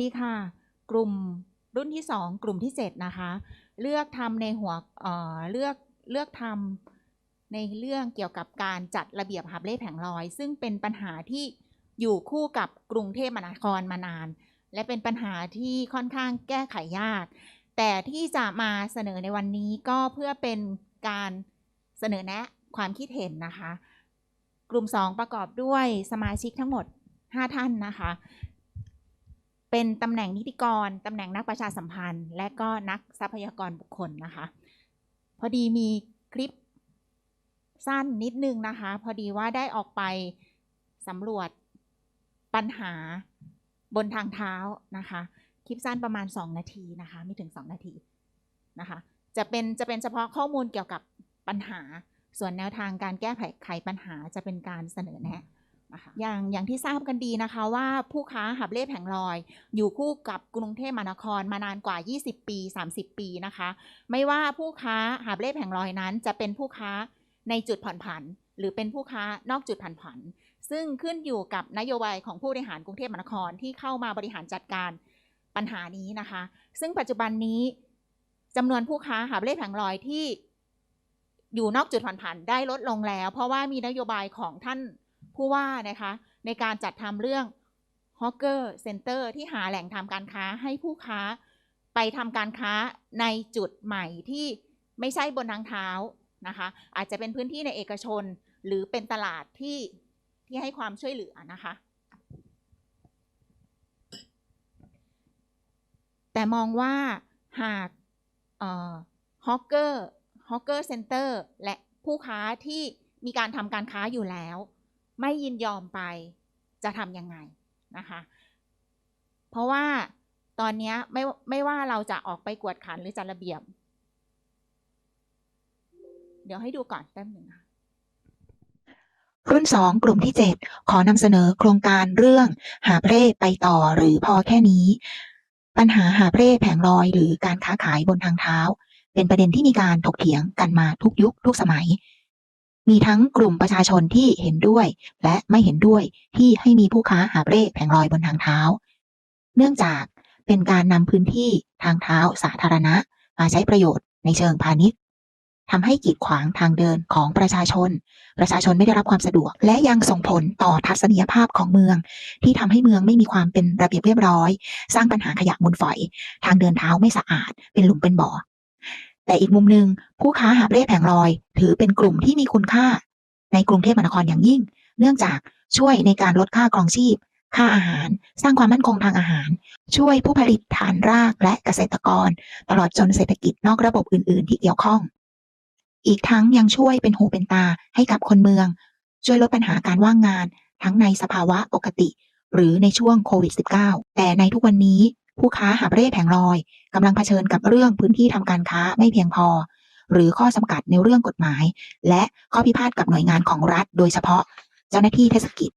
ดีค่ะ กลุ่มรุ่นที่ 2 กลุ่มที่ 7 นะคะ เลือกทำในหัวเอ่อเลือกเลือกทำในเรื่องเกี่ยวกับการจัดระเบียบหาบเล่แผงลอย ซึ่งเป็นปัญหาที่อยู่คู่กับกรุงเทพมหานครมานาน และเป็นปัญหาที่ค่อนข้างแก้ไขยาก แต่ที่จะมาเสนอในวันนี้ก็เพื่อเป็นการเสนอแนะความคิดเห็นนะคะ กลุ่ม 2 ประกอบด้วยสมาชิกทั้งหมด 5 ท่านนะคะ เป็นตำแหน่งนิติกร ตำแหน่งนักประชาสัมพันธ์ และก็นักทรัพยากรบุคคลนะคะ พอดีมีคลิปสั้นนิดนึงนะคะ พอดีว่าได้ออกไปสำรวจปัญหาบนทางเท้านะคะ คลิปสั้นประมาณ 2 นาทีนะคะไม่ถึง 2 นาทีนะคะ จะเป็นจะเป็นเฉพาะข้อมูลเกี่ยวกับปัญหา ส่วนแนวทางการแก้ไขปัญหาจะเป็นการเสนอแนะ อย่างอย่างที่ทราบกันดีนะคะว่าผู้ค้าหับเล่แผงลอย อยู่คู่กับกรุงเทพมหานครมานานกว่า 20 ปี 30 ปีนะคะ ไม่ว่าผู้ค้าหาบเล่แผงลอยนั้น จะเป็นผู้ค้าในจุดผ่อนผัน หรือเป็นผู้ค้านอกจุดผ่อนผัน ซึ่งขึ้นอยู่กับนโยบายของผู้บริหารกรุงเทพมหานครที่เข้ามาบริหารจัดการปัญหานี้นะคะ ซึ่งปัจจุบันนี้จำนวนผู้ค้าหาบเล่แผงลอยที่อยู่นอกจุดผ่อนผันได้ลดลงแล้ว เพราะว่ามีนโยบายของท่าน ผู้ว่านะคะในการจัดทำเรื่อง Hawker Center ที่หาแหล่งทำการค้าให้ผู้ค้าไปทำการค้าในจุดใหม่ที่ไม่ใช่บนทางเท้านะคะ อาจจะเป็นพื้นที่ในเอกชน หรือเป็นตลาดที่ที่ให้ความช่วยเหลือนะคะ แต่มองว่าหากฮอกเกอร์ฮอกเกอร์เซ็นเตอร์และผู้ค้าที่มีการทำการค้าอยู่แล้ว ไม่ยินยอมไปจะทำยังไงนะคะ เพราะว่าตอนนี้ไม่ไม่ว่าเราจะออกไปกวดขันหรือจัดระเบียบ เดี๋ยวให้ดูก่อนแป๊บหนึ่งค่ะรุ่น 2 กลุ่มที่ 7 ขอนำเสนอโครงการเรื่องหาบเร่ไปต่อหรือพอแค่นี้ ปัญหาหาบเร่แผงลอยหรือการค้าขายบนทางเท้า เป็นประเด็นที่มีการถกเถียงกันมาทุกยุคทุกสมัย มีทั้งกลุ่มประชาชนที่เห็นด้วย และไม่เห็นด้วยที่ให้มีผู้ค้าหาบเร่แผงลอยบนทางเท้า เนื่องจากเป็นการนำพื้นที่ทางเท้าสาธารณะ มาใช้ประโยชน์ในเชิงพาณิชย์ทำให้กีดขวางทางเดินของประชาชน ประชาชนไม่ได้รับความสะดวก และยังส่งผลต่อทัศนียภาพของเมือง ที่ทำให้เมืองไม่มีความเป็นระเบียบเรียบร้อย สร้างปัญหาขยะมูลฝอย ทางเดินเท้าไม่สะอาด เป็นหลุมเป็นบ่อ แต่อีกมุมหนึ่งผู้ค้าหาบเร่แผงลอย ถือเป็นกลุ่มที่มีคุณค่า ในกรุงเทพมหานครอย่างยิ่ง เนื่องจากช่วยในการลดค่าครองชีพ ค่าอาหาร สร้างความมั่นคงทางอาหาร ช่วยผู้ผลิตฐานรากและเกษตรกร ตลอดจนเศรษฐกิจนอกระบบอื่น ๆ ที่เกี่ยวข้อง อีกทั้งยังช่วยเป็นหูเป็นตาให้กับคนเมือง ช่วยลดปัญหาการว่างงาน ทั้งในสภาวะปกติ หรือในช่วงโควิด -19 แต่ในทุกวันนี้ ผู้ค้าหาบเร่แผงลอยกำลังเผชิญกับเรื่องพื้นที่ทำการค้าไม่เพียงพอ หรือข้อจำกัดในเรื่องกฎหมาย และข้อพิพาทกับหน่วยงานของรัฐ โดยเฉพาะ เจ้าหน้าที่เทศกิจ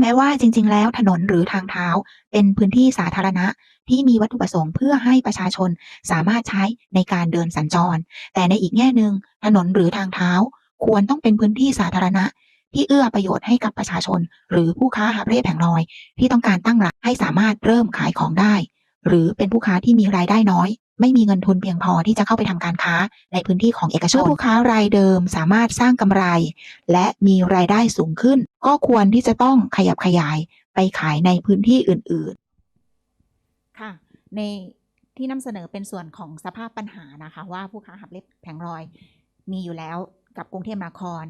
แม้ว่าจริง ๆ แล้วถนนหรือทางเท้า เป็นพื้นที่สาธารณะที่มีวัตถุประสงค์เพื่อให้ประชาชนสามารถใช้ในการเดินสัญจร แต่ในอีกแง่หนึ่งถนนหรือทางเท้า ควรต้องเป็นพื้นที่สาธารณะที่เอื้อประโยชน์ให้กับประชาชน หรือผู้ค้าหาบเร่แผงลอย ที่ต้องการตั้งรับให้สามารถเริ่มขายของได้ หรือเป็นผู้ค้าที่มีรายได้น้อย ไม่มีเงินทุนเพียงพอที่จะเข้าไปทำการค้าในพื้นที่ของเอกชนผู้ค้ารายเดิมสามารถสร้างกำไร และมีรายได้สูงขึ้น ก็ควรที่จะต้องขยับขยายไปขายในพื้นที่อื่นๆ ค่ะ ในที่นำเสนอเป็นส่วนของสภาพปัญหานะคะ ว่าผู้ค้าหับเล็บแผงลอยมีอยู่แล้วกับกรุงเทพมหานคร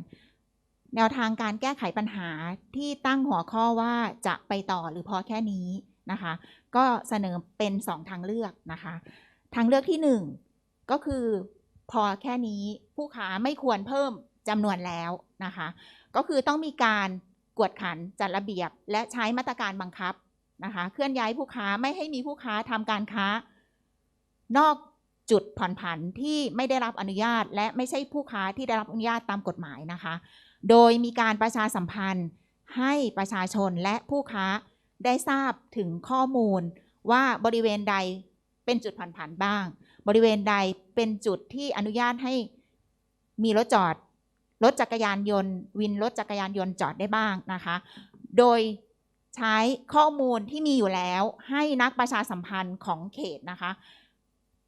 แนวทางการแก้ไขปัญหาที่ตั้งหัวข้อว่าจะไปต่อหรือพอแค่นี้ นะคะ ก็เสนอเป็นสองทางเลือกนะคะ ทางเลือกที่หนึ่งก็คือพอแค่นี้ผู้ค้าไม่ควรเพิ่มจำนวนแล้วนะคะ ก็คือต้องมีการกวดขันจัดระเบียบ และใช้มาตรการบังคับนะคะ เคลื่อนย้ายผู้ค้าไม่ให้มีผู้ค้าทำการค้า นอกจุดผ่อนผันที่ไม่ได้รับอนุญาต และไม่ใช่ผู้ค้าที่ได้รับอนุญาตตามกฎหมายนะคะ โดยมีการประชาสัมพันธ์ให้ประชาชนและผู้ค้า ได้ทราบถึงข้อมูลว่าบริเวณใดเป็นจุดผ่อนผันบ้าง บริเวณใดเป็นจุดที่อนุญาตให้มีรถจอด รถจักรยานยนต์ วินรถจักรยานยนต์จอดได้บ้างนะคะ โดยใช้ข้อมูลที่มีอยู่แล้วให้นักประชาสัมพันธ์ของเขตนะคะ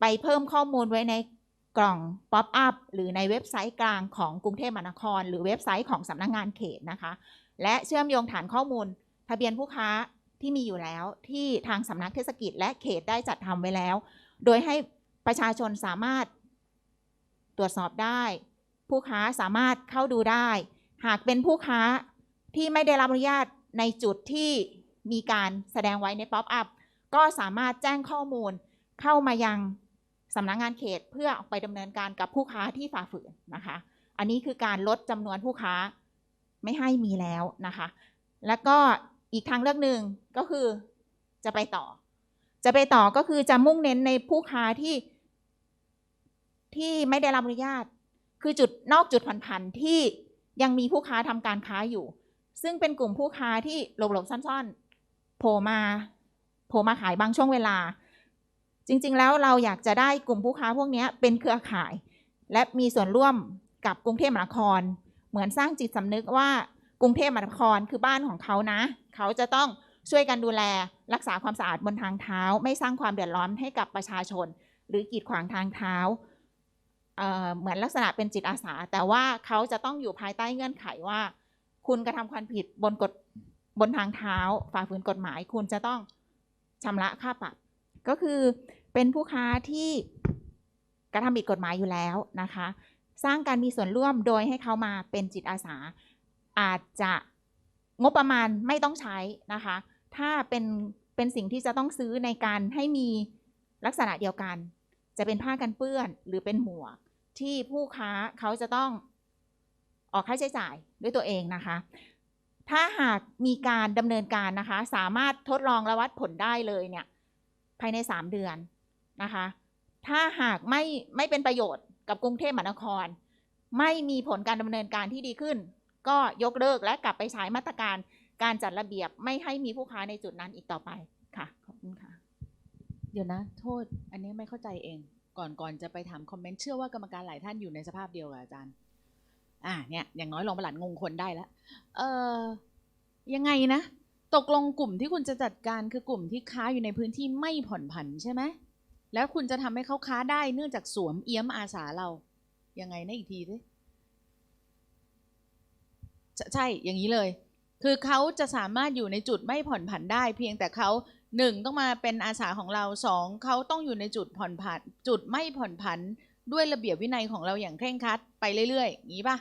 ไปเพิ่มข้อมูลไว้ในกล่องป๊อปอัพหรือในเว็บไซต์กลางของกรุงเทพมหานคร หรือเว็บไซต์ของสำนักงานเขตนะคะ และเชื่อมโยงฐานข้อมูล ทะเบียนผู้ค้า ที่มีอยู่แล้วที่ทางสำนักเทศกิจและเขตได้จัดทำไว้แล้ว โดยให้ประชาชนสามารถตรวจสอบได้ ผู้ค้าสามารถเข้าดูได้ หากเป็นผู้ค้าที่ไม่ได้รับอนุญาตในจุดที่มีการแสดงไว้ในป๊อปอัพก็สามารถแจ้งข้อมูลเข้ามายังสำนักงานเขตเพื่อออกไปดำเนินการกับผู้ค้าที่ฝ่าฝืนนะคะ อันนี้คือการลดจำนวนผู้ค้าไม่ให้มีแล้วนะคะ แล้วก็ อีกทางเลือกหนึ่งก็คือจะไปต่อ จะไปต่อก็คือจะมุ่งเน้นในผู้ค้าที่ที่ไม่ได้รับอนุญาต คือจุดนอกจุดผ่อนผันที่ยังมีผู้ค้าทำการค้าอยู่ ซึ่งเป็นกลุ่มผู้ค้าที่หลบๆซ่อนๆโผล่มาโผล่มาขายบางช่วงเวลา จริงๆแล้วเราอยากจะได้กลุ่มผู้ค้าพวกนี้เป็นเครือข่าย และมีส่วนร่วมกับกรุงเทพมหานคร เหมือนสร้างจิตสำนึกว่า กรุงเทพมหานครคือบ้านของเขานะ เขาจะต้องช่วยกันดูแลรักษาความสะอาดบนทางเท้า ไม่สร้างความเดือดร้อนให้กับประชาชน หรือกีดขวางทางเท้าเเหมือนลักษณะเป็นจิตอาสา แต่ว่าเขาจะต้องอยู่ภายใต้เงื่อนไขว่า คุณกระทำความผิดบนกฎบนทางเท้า ฝ่าฝืนกฎหมาย คุณจะต้องชำระค่าปรับ ก็คือเป็นผู้ค้าที่กระทำผิดกฎหมายอยู่แล้วนะคะ สร้างการมีส่วนร่วมโดยให้เขามาเป็นจิตอาสา อาจจะงบประมาณไม่ต้องใช้นะคะ ถ้าเป็นเป็นสิ่งที่จะต้องซื้อในการให้มีลักษณะเดียวกัน จะเป็นผ้ากันเปื้อนหรือเป็นหมวก ที่ผู้ค้าเขาจะต้องออกค่าใช้จ่ายด้วยตัวเองนะคะ ถ้าหากมีการดำเนินการนะคะ สามารถทดลองและวัดผลได้เลยเนี่ยภายใน 3 เดือนนะคะ ถ้าหากไม่ไม่เป็นประโยชน์กับกรุงเทพมหานคร ไม่มีผลการดำเนินการที่ดีขึ้น ก็ยกเลิกและกลับไปใช้มาตรการการจัดระเบียบไม่ให้มีผู้ค้าในจุดนั้นอีกต่อไปค่ะขอบคุณค่ะ เดี๋ยวนะ โทษ อันนี้ไม่เข้าใจเอง ก่อนก่อนจะไปถามคอมเมนต์เชื่อว่ากรรมการหลายท่านอยู่ในสภาพเดียวกับอาจารย์อ่าเนี่ยอย่างน้อยรองประหลัดงงคนได้แล้วเออยังไงนะ ตกลงกลุ่มที่คุณจะจัดการคือกลุ่มที่ค้าอยู่ในพื้นที่ไม่ผ่อนผันใช่ไหมแล้วคุณจะทำให้เขาค้าได้เนื่องจากสวมเอี้ยมอาสาเรายังไงนะอีกทีสิ ใช่อย่างนี้เลย คือเขาจะสามารถอยู่ในจุดไม่ผ่อนผันได้ เพียงแต่เขาหนึ่งต้องมาเป็นอาสาของเราสองเขาต้องอยู่ในจุดผ่อนผัน จุดไม่ผ่อนผันด้วยระเบียบวินัยของเราอย่างเคร่งครัดไปเรื่อยๆอย่างนี้ป่ะ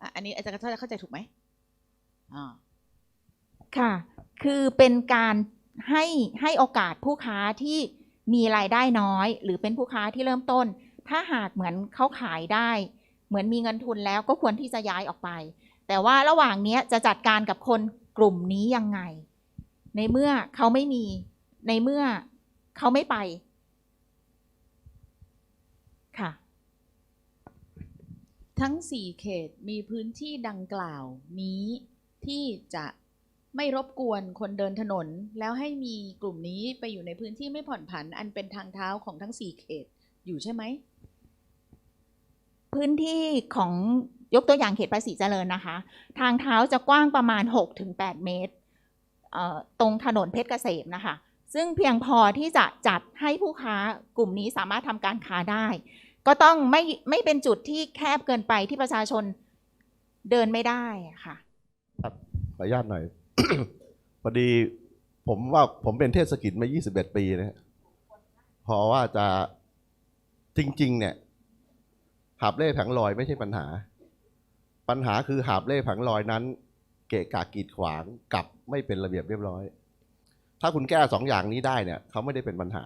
อะอันนี้อาจารย์เข้าใจถูกไหมอ่าค่ะ คือเป็นการให้ให้โอกาสผู้ค้าที่มีรายได้น้อย หรือเป็นผู้ค้าที่เริ่มต้น ถ้าหากเหมือนเขาขายได้ เหมือนมีเงินทุนแล้วก็ควรที่จะย้ายออกไป แต่ว่าระหว่างนี้จะจัดการกับคนกลุ่มนี้ยังไง ในเมื่อเขาไม่มี ในเมื่อเขาไม่ไป ค่ะ ทั้ง4เขตมีพื้นที่ดังกล่าวนี้ที่จะไม่รบกวนคนเดินถนน แล้วให้มีกลุ่มนี้ไปอยู่ในพื้นที่ไม่ผ่อนผัน อันเป็นทางเท้าของทั้ง4เขตอยู่ใช่ไหม พื้นที่ของ ยกตัวอย่างเขตภาษีเจริญนะคะ ทางเท้าจะกว้างประมาณ 6-8 เมตรเอ่อตรงถนนเพชรเกษมนะคะ ซึ่งเพียงพอที่จะจัดให้ผู้ค้ากลุ่มนี้สามารถทำการค้าได้ ก็ต้องไม่ไม่เป็นจุดที่แคบเกินไปที่ประชาชนเดินไม่ได้ค่ะครับขออนุญาตหน่อย พอดีผมว่าผมเป็นเทศกิจมา 21 ปีนะฮะพอว่าจะจริง ๆ เนี่ยหาบเล่แผงลอยไม่ใช่ปัญหา ปัญหาคือหาบเล่แผงลอยนั้น เกะกะกีดขวางกับไม่เป็นระเบียบเรียบร้อย ถ้าคุณแก้สองอย่างนี้ได้เนี่ยเขาไม่ได้เป็นปัญหา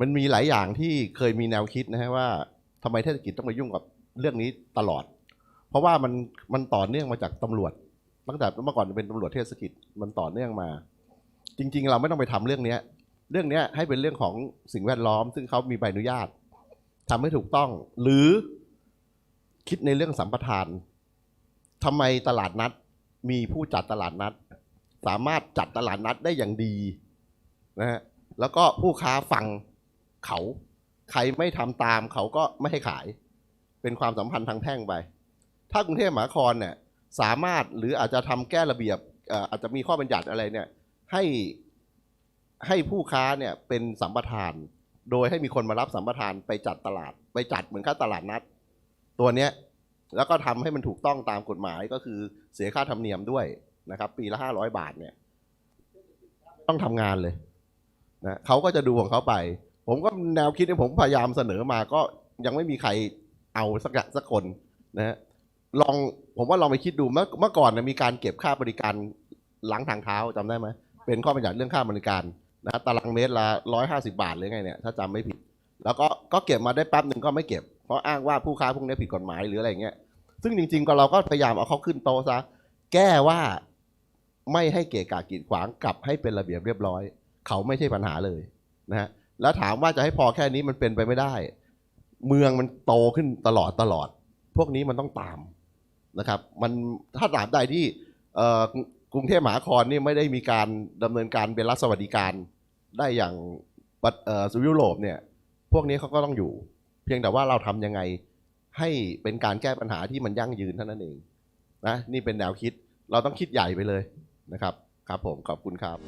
มันมีหลายอย่างที่เคยมีแนวคิดนะฮะว่าทำไมเทศกิจต้องมายุ่งกับเรื่องนี้ตลอด เพราะว่ามันมันต่อเนื่องมาจากตำรวจตั้งแต่เมื่อก่อนเป็นตำรวจเทศกิจมันต่อเนื่องมา จริง ๆ เราไม่ต้องไปทำเรื่องเนี้ยเรื่องนี้ให้เป็นเรื่องของสิ่งแวดล้อม ซึ่งเขามีใบอนุญาตทำให้ถูกต้อง หรือ คิดในเรื่องสัมปทานทำไมตลาดนัดมีผู้จัดตลาดนัด สามารถจัดตลาดนัดได้อย่างดีนะฮะแล้วก็ผู้ค้าฟังเขาใครไม่ทำตามเขาก็ไม่ให้ขาย เป็นความสัมพันธ์ทางแพ่งไป ถ้ากรุงเทพมหานครเนี่ยสามารถหรืออาจจะทำแก้ระเบียบอาจจะมีข้อบัญญัติอะไรเนี่ยให้ให้ผู้ค้าเนี่ยเป็นสัมปทาน โดยให้มีคนมารับสัมปทานไปจัดตลาด ไปจัดเหมือนค่าตลาดนัด ตัวเนี้ยแล้วก็ทำให้มันถูกต้องตามกฎหมายก็คือเสียค่าธรรมเนียมด้วยนะครับ ปีละห้าร้อยบาทเนี่ย ต้องทำงานเลยนะเขาก็จะดูของเขาไป ผมก็แนวคิดที่ผมพยายามเสนอมาก็ยังไม่มีใครเอาสักสักคนนะฮะลองผมว่าลองไปคิดดูเมื่อเมื่อก่อนนะมีการเก็บค่าบริการหลังทางเท้าจำได้ไหมเป็นข้อบัญญัติเรื่องค่าบริการนะตารางเมตรละร้อยห้าสิบาทหรือไงเนี่ยถ้าจำไม่ผิด แล้วก็ก็เก็บมาได้แป๊บหนึ่งก็ไม่เก็บ เพราะอ้างว่าผู้ค้าพวกนี้ผิดกฎหมายหรืออะไรเงี้ยซึ่งจริง ๆ ก็เราก็พยายามเอาเขาขึ้นโตซะแก้ว่าไม่ให้เกะกะกีดขวางกลับให้เป็นระเบียบเรียบร้อย เขาไม่ใช่ปัญหาเลยนะฮะแล้วถามว่าจะให้พอแค่นี้มันเป็นไปไม่ได้ เมืองมันโตขึ้นตลอดตลอด พวกนี้มันต้องตามนะครับมันถ้าตาบใดที่กรุงเทพมหานครนี่ไม่ได้มีการดำเนินการเป็นรัฐสวัสดิการได้อย่างสุยุโรปเนี่ยพวกนี้เขาก็ต้องอยู่ เพียงแต่ว่าเราทำยังไงให้เป็นการแก้ปัญหาที่มันยั่งยืนเท่านั้นเองนะนี่เป็นแนวคิดเราต้องคิดใหญ่ไปเลยนะครับครับผมขอบคุณครับ